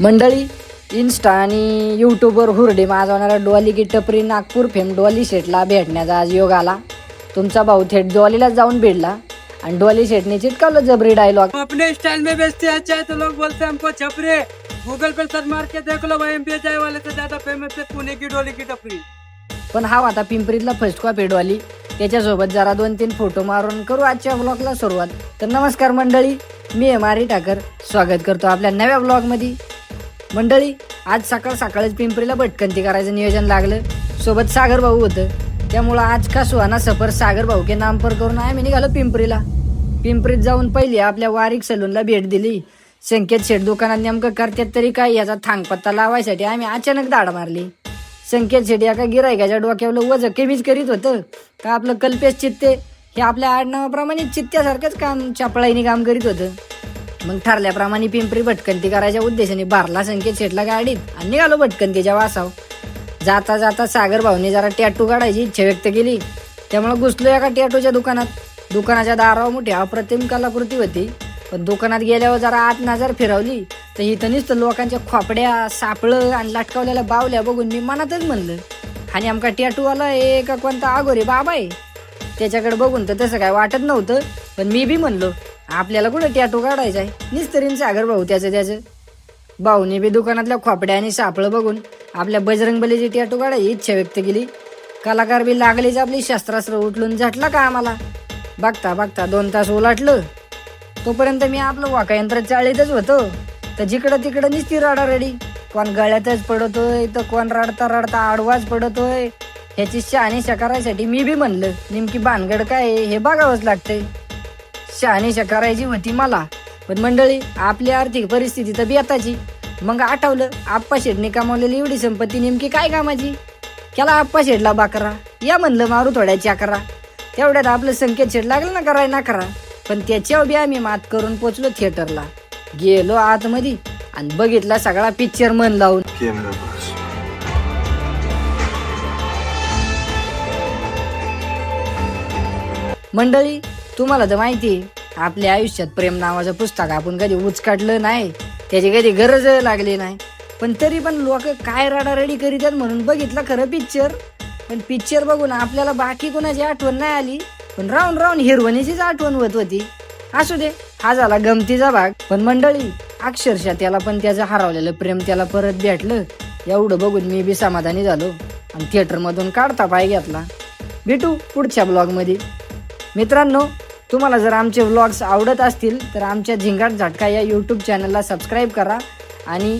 मंडळी इन्स्टा आणि यूट्यूबवर हुरडे माजवणारा डोली की टपरी नागपूर फेम डोली शेटला भेटण्याचा आज योग आला. तुमचा भाऊ थेट डोलीलाच जाऊन भेटला आणि डोली शेटने चिटकावलं जबरी डायलॉग अपने स्टाइल में बेचते हैं अच्छा है तो लोग बोलते हैं हमको छपरे। गूगल पे सर्च मार के देख लो भाई एम चाय वाले से ज्यादा फेमस है पुणे की डोली की टपरी। पण हा आता पिंपरीतला फर्स्ट कॉपी डॉली. त्याच्यासोबत जरा दोन तीन फोटो मारून करू आजच्या ब्लॉगला सुरुवात. तर नमस्कार मंडळी मी आहे मारी ठाकर. स्वागत करतो आपल्या नव्या ब्लॉगमध्ये मंडळी आज सकाळ सकाळीच पिंपरीला भटकंती करायचं नियोजन लागलं. सोबत सागर भाऊ होतं. त्यामुळं आज का सुहाना सफर सागर भाऊ के नामपर करून आम्ही निघालो पिंपरीला. पिंपरीत जाऊन पहिली आपल्या वारीक सलूनला भेट दिली. संकेत शेठ दुकानात नेमकं करतात तरी काय याचा थांगपत्ता लावायसाठी आम्ही अचानक दाड मारली. संकेत शेठ एका गिरायकाच्या डोक्यावर वज कमीच करीत होतं. का आपलं कल्पेश चित्ते हे आपल्या आडनावाप्रमाणे चित्त्यासारखंच काम चापळाईने काम करीत होतं. मग ठरल्याप्रमाणे पिंपरी भटकंती करायच्या उद्देशाने बारला संकेत शेटला गाडीत आणि निघालो भटकंतीच्या वासाव जाता जाता सागर भाऊने जरा टॅटू काढायची इच्छा व्यक्त केली. त्यामुळे घुसलो एका टॅटूच्या दुकानात. दुकानाच्या दारावर मोठी अप्रतिम कलाकृती होती. पण दुकानात गेल्यावर जरा आत नजर फिरवली. तर इथं नुसतं लोकांच्या खोपड्या सापळं आणि लटकावलेल्या बावल्या बघून मी मनातच म्हणलं आणि आमका टॅटूवाला एक कोणता आगोरे बाबा आहे? त्याच्याकडे बघून तर तसं काय वाटत नव्हतं. पण मी बी म्हणलो आपल्याला कुठं टॅटो काढायचा आहे? निस्तरीन सागर भाऊ त्याचं त्याचं. भाऊने बी दुकानातल्या खोपड्या आणि सापळं बघून आपल्या बजरंगबलीची टॅटो काढायची इच्छा व्यक्त केली. कलाकार बी लागलीच आपली शस्त्रास्त्र उठलून झटला का आम्हाला? बघता बघता दोन तास ओलाटलं. तोपर्यंत मी आपलं वाकायंत्र चाळीतच होतो. तर जिकडं तिकडं निसती रडा रडी. कोण गळ्यातच पडतोय तर कोण रडता रडता आडवाच पडतोय. ह्याची शहानिशा करायसाठी मी बी म्हणलं नेमकी भानगड काय आहे हे बघावंच लागतंय. शहानिशा करायची होती मला. पण मंडळी आपली आर्थिक परिस्थिती तर बेताची. मग आठवलं आप्पा शेडने कमावलेली एवढी संपत्ती नेमकी काय कामाची? केला आप्पा शेडला बाकरा. या म्हणलं मारू थोड्या चाकरा. तेवढ्यात आपलं संकेत शेड लागलं ना कराय ना करा पण त्याच्यावर बी आम्ही मात करून पोचलो थिएटरला. गेलो आतमध्ये आणि बघितला सगळा पिक्चर मन लावून. मंडळी तुम्हाला तर माहिती आहे आपल्या आयुष्यात प्रेम नावाचं पुस्तक आपण कधी उचकाटलं नाही त्याची कधी गरज लागली नाही. पण तरी पण लोक काय रडारडी करीतात म्हणून बघितलं खरं पिक्चर पण पिक्चर बघून आपल्याला बाकी कोणाची आठवण नाही आली पण राहून राहून हिरवणीचीच आठवण होत होती. असू दे हा झाला गमतीचा भाग पण मंडळी अक्षरशः त्याला पण त्याचं हरवलेलं प्रेम त्याला परत भेटलं. एवढं बघून मी बी समाधानी झालो आणि थिएटरमधून काढता पाय घेतला. भेटू पुढच्या ब्लॉगमध्ये मित्रांनो तुम्हाला जर आमचे व्लॉग्स आवडत असतील तर आमच्या झिंगाट झटका या यूट्यूब चॅनलला सबस्क्राईब करा आणि